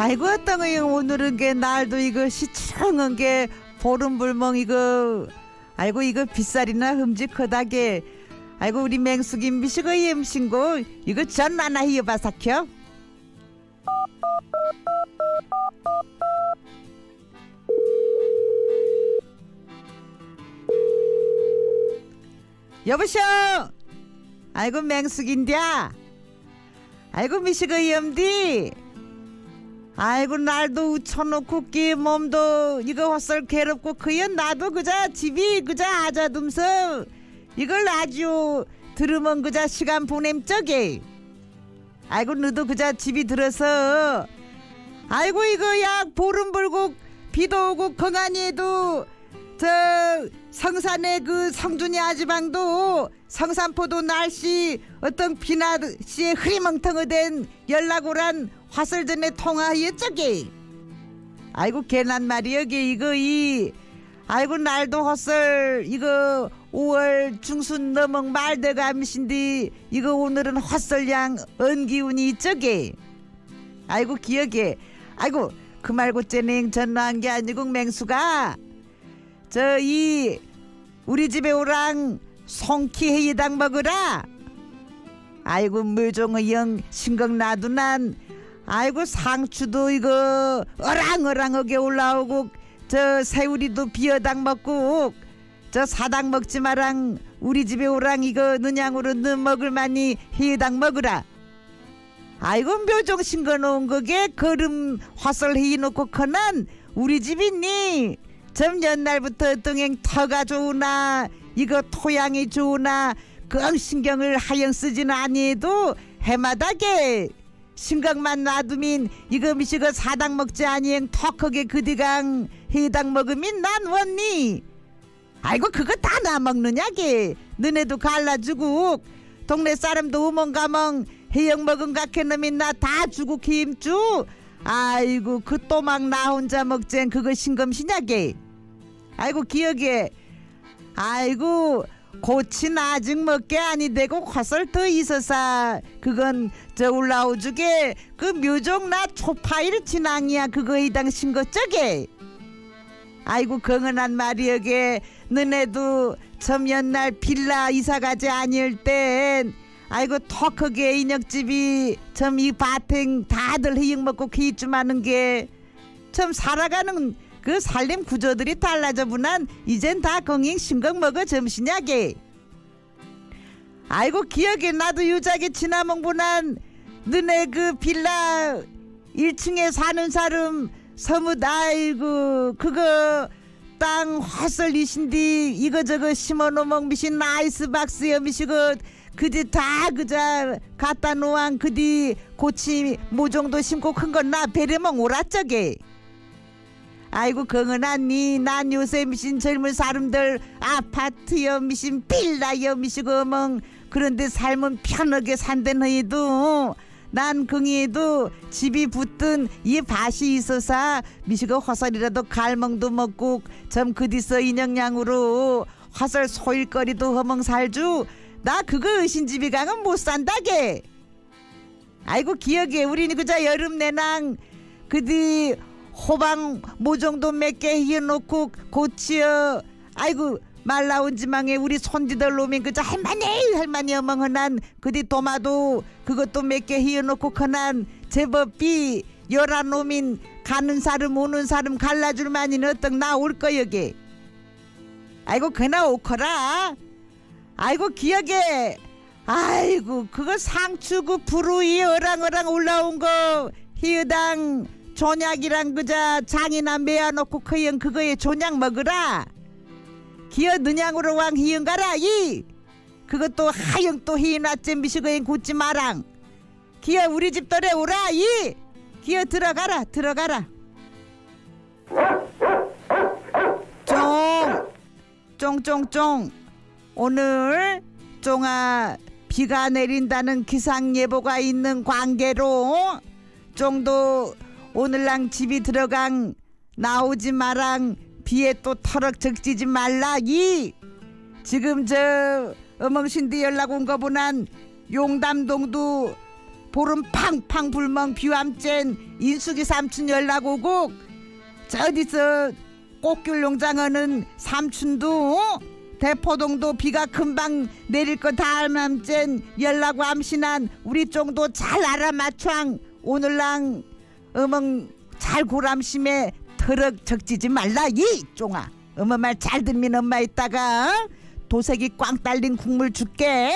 아이고 어떤 거 오늘은 게 날도 이거 시청한 게 보름불멍 이거 아이고 이거 빗살이나 흠직하다게. 아이고 우리 맹숙이 미식어 임신고 이거 전 하나 이어봐사켜 여보쇼? 아이고 맹숙인디야? 아이고 미식어 이엄디 아이고 날도 웃혀놓고 끼 몸도 이거 헛설 괴롭고 그연 나도 그자 집이 그자 아자둠서 이걸 아주 들으면 그자 시간 보냄 적에. 아이고 너도 그자 집이 들어서. 아이고 이거 약 보름 불고 비도 오고 건강에도 저 성산의 그 성준이 아지방도 성산포도 날씨 어떤 비나씨의 흐리멍텅어된 연락 오란 화설전에 통화하여 저기 아이고 괜한 말이 여기 이거 이 아이고 날도 헛설 이거 5월 중순 넘은 말대감신디 이거 오늘은 헛설양 언기운이 저기 아이고 기억에. 아이고 그 말고 쟤는 전화한 게 아니고 맹수가 저 이 우리 집에 오랑 송키 회당 먹으라. 아이고 물종의 영 신경 나도 난 아이고 상추도 이거 어랑어랑하게 올라오고 저 새우리도 비어당 먹고 저 사당 먹지 마랑 우리 집에 오랑 이거 능양으로 넣 먹을 만이 회당 먹으라. 아이고 묘종 신거 놓은 거게 걸음 화설 해놓고 커난 우리 집이니? 점 옛날부터 동행 터가 좋으나 이거 토양이 좋으나 그 신경을 하영 쓰지는 아니해도 해마다게 신경만 놔두면 이거 미시고 사당 먹지 아니행 턱하게 그디강 해당 먹으면 난 원니. 아이고 그거 다 나 먹느냐게. 너네도 갈라주고 동네 사람도 우멍가멍 해영 먹은 각해놈이 나 다 주고 김주. 아이고 그 또 막 나 혼자 먹젠 그거 신검시냐게. 아이고 기억에. 아이고 고친 아직 먹게 아니 되고 화설 더 있어서 그건 저 올라오주게 그 묘종 나 초파일 진앙이야 그거 이당 신 거 저게. 아이고 건건한 말이여게 너네도 참 옛날 빌라 이사가지 아니을 땐 아이고 턱 크게 인혁집이 참이 밭행 다들 희영 먹고 기쯤하는 게 참 살아가는 그 살림 구조들이 달라져 보난 이젠 다 건강 신경 먹어 점심냐게 아이고 기억에 나도 유작에 보난 너네 그 빌라 1층에 사는 사람 서뭇 아이고 그거 땅 화설이신디 이거저거 심어놓으면 미신 나이스 박스 여 미시고 그디 다 그자 갖다 놓은 그디 고치 모종도 심고 큰 건 나 베레멍 오라쩌게 아이고 건은하니 난 요새 미신 젊은 사람들 아파트여 미신 빌라여 미시고 멍. 그런데 삶은 편하게 산다너희도. 난 긍이에도 집이 붙든 이 밭이 있어서 미시고 화살이라도 갈멍도 먹고 점 그디서 인형량으로 화살 소일거리도 허멍 살주 나 그거 의신집이 강은 못 산다게. 아이고 기억에 우리는 그저 여름 내낭 그디 호방 모종도 몇개 희어놓고 고치어. 아이고 말 나온 지망에 우리 손지들 놈이 그저 할머니 할머니 어멍헌한 그디 도마도 그것도 몇개 희어놓고 커난 제법 비 열한 놈인 가는 사람 오는 사람 갈라줄 만이는 어떤 나올 거여게 아이고 그나 오커라. 아이고 기억에. 아이고 그거 상추 그 부루이 어랑어랑 올라온 거 희어당 존약이랑 그자 장이나 매어놓고 그형 그거에 존약 먹으라. 기어 능양으로 왕 희영 가라 이! 그것도 하영 또 희나잼 미시거엔 굳지 마랑. 기어 우리 집 떨에 오라 이! 기어 들어가라 들어가라. 쫑! 쫑쫑쫑! 오늘 쫑아 비가 내린다는 기상 예보가 있는 관계로 쫑도 오늘랑 집이 들어강. 나오지 마랑. 비에 또 터럭 적지지 말라. 이. 지금 저 어멍신디 연락 온 거 보난 용담동도 보름 팡팡 불멍 비암젠 인숙이 삼촌 연락 오고 저 어디서 꽃귤 농장하는 삼촌도 어? 대포동도 비가 금방 내릴 거 다 알맘젠 연락 암신한 우리 정도 잘 알아맞춰 오늘랑 어멍 잘 고람심에 터럭 적지지 말라 이 쫑아 엄마 말 잘 듣면 엄마 이따가 어? 도색이 꽝 딸린 국물 줄게